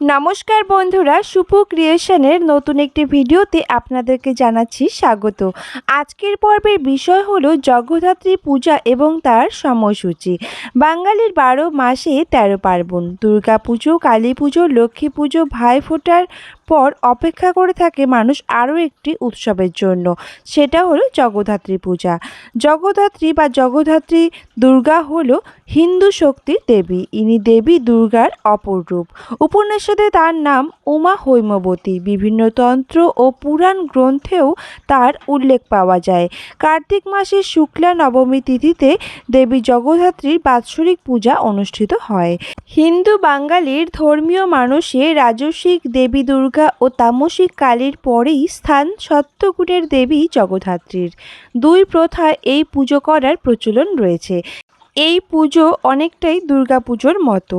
নমস্কার বন্ধুরা, সুপু ক্রিয়েশনের নতুন একটি ভিডিওতে আপনাদেরকে জানাচ্ছি স্বাগত। আজকের পর্বের বিষয় হলো জগদ্ধাত্রী পূজা এবং তার সময়সূচি। বাঙালির বারো মাসে তেরো পার্বণ দুর্গা পুজো কালী পুজো লক্ষ্মী পুজো ভাইফোঁটার পর অপেক্ষা করে থাকে মানুষ আরও একটি উৎসবের জন্য। সেটা হলো জগদ্ধাত্রী পূজা। জগদ্ধাত্রী বা জগদ্ধাত্রী দুর্গা হলো হিন্দু শক্তির দেবী। ইনি দেবী দুর্গার অপর রূপ। তার নাম উমা হৈমবতী। বিভিন্ন তন্ত্র ও পুরাণ গ্রন্থেও তার উল্লেখ পাওয়া যায়। কার্তিক মাসের শুক্লা নবমী তিথিতে দেবী জগদ্ধাত্রীর বাৎসরিক পূজা অনুষ্ঠিত হয়। হিন্দু বাঙালির ধর্মীয় মানুষে রাজসিক দেবী দুর্গা ও তামসিক কালীর পরেই স্থান সত্যগুণের দেবী জগদ্ধাত্রীর। দুই প্রথায় এই পুজো করার প্রচলন রয়েছে। এই পুজো অনেকটাই দুর্গা পুজোর মতো।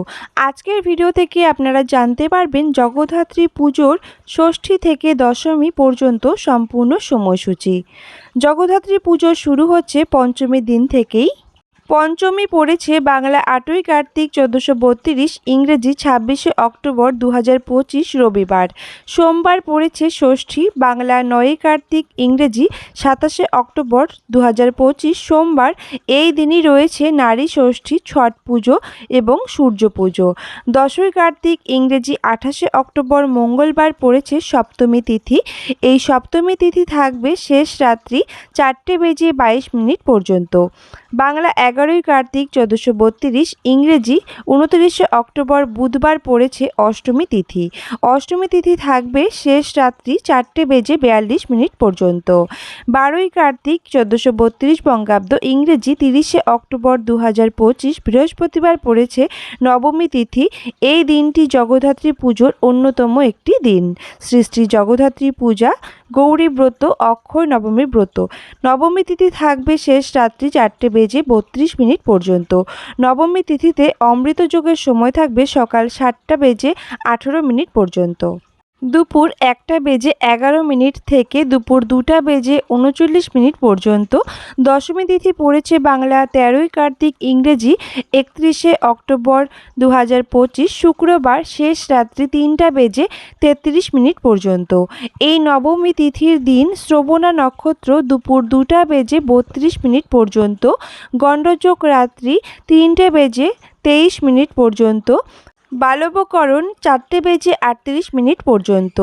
আজকের ভিডিও থেকে আপনারা জানতে পারবেন জগদ্ধাত্রী পুজোর ষষ্ঠী থেকে দশমী পর্যন্ত সম্পূর্ণ সময়সূচি। জগদ্ধাত্রী পুজো শুরু হচ্ছে পঞ্চমীর দিন থেকেই। পঞ্চমী পড়েছে বাংলা আটই কার্তিক চোদ্দোশো বত্রিশ ইংরেজি ছাব্বিশে অক্টোবর দু পঁচিশ রবিবার। সোমবার পড়েছে ষষ্ঠী, বাংলা নয়ই কার্তিক ইংরেজি সাতাশে অক্টোবর দু পঁচিশ। সোমবার এই দিনই রয়েছে নারী ষষ্ঠী, ছট পুজো এবং সূর্য পুজো। দশই কার্তিক ইংরেজি আঠাশে অক্টোবর মঙ্গলবার পড়েছে সপ্তমী তিথি। এই সপ্তমী তিথি থাকবে শেষ রাত্রি চারটে বেজে বাইশ মিনিট পর্যন্ত। বাংলা এগারোই কার্তিক চোদ্দোশো বত্রিশ ইংরেজি উনত্রিশে অক্টোবর বুধবার পড়েছে অষ্টমী তিথি। অষ্টমী তিথি থাকবে শেষ রাত্রি চারটে বেজে বিয়াল্লিশ মিনিট পর্যন্ত। বারোই কার্তিক চোদ্দোশো বত্রিশ বঙ্গাব্দ ইংরেজি তিরিশে অক্টোবর দু হাজার পঁচিশ বৃহস্পতিবার পড়েছে নবমী তিথি। এই দিনটি জগদ্ধাত্রী পুজোর অন্যতম একটি দিন। শ্রী জগদ্ধাত্রী পূজা, গৌরী ব্রত, অক্ষয় নবমী ব্রত। নবমী তিথি থাকবে শেষ রাত্রি চারটে বেজে বত্রিশ মিনিট পর্যন্ত। নবমী তিথিতে অমৃত যোগের সময় থাকবে সকাল সাতটা বেজে আঠেরো মিনিট পর্যন্ত। দুপুর একটা বেজে এগারো মিনিট থেকে দুপুর দুটা বেজে উনচল্লিশ মিনিট পর্যন্ত। দশমী তিথি পড়েছে বাংলা তেরোই কার্তিক ইংরেজি একত্রিশে অক্টোবর দু হাজার পঁচিশ শুক্রবার শেষ রাত্রি তিনটা বেজে তেত্রিশ মিনিট পর্যন্ত। এই নবমী তিথির দিন শ্রবণা নক্ষত্র দুপুর দুটা বেজে বত্রিশ মিনিট পর্যন্ত, গণ্ডযোগ রাত্রি তিনটে বেজে তেইশ মিনিট পর্যন্ত বালবকরণ চারটে বেজে আটত্রিশ মিনিট পর্যন্ত।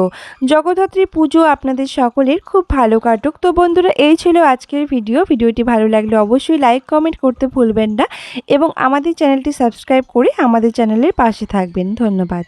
জগদ্ধাত্রী পুজো আপনাদের সকলের খুব ভালো কাটুক। তো বন্ধুরা, এই ছিল আজকের ভিডিও। ভিডিওটি ভালো লাগলে অবশ্যই লাইক, কমেন্ট করতে ভুলবেন না এবং আমাদের চ্যানেলটি সাবস্ক্রাইব করে আমাদের চ্যানেলের পাশে থাকবেন। ধন্যবাদ।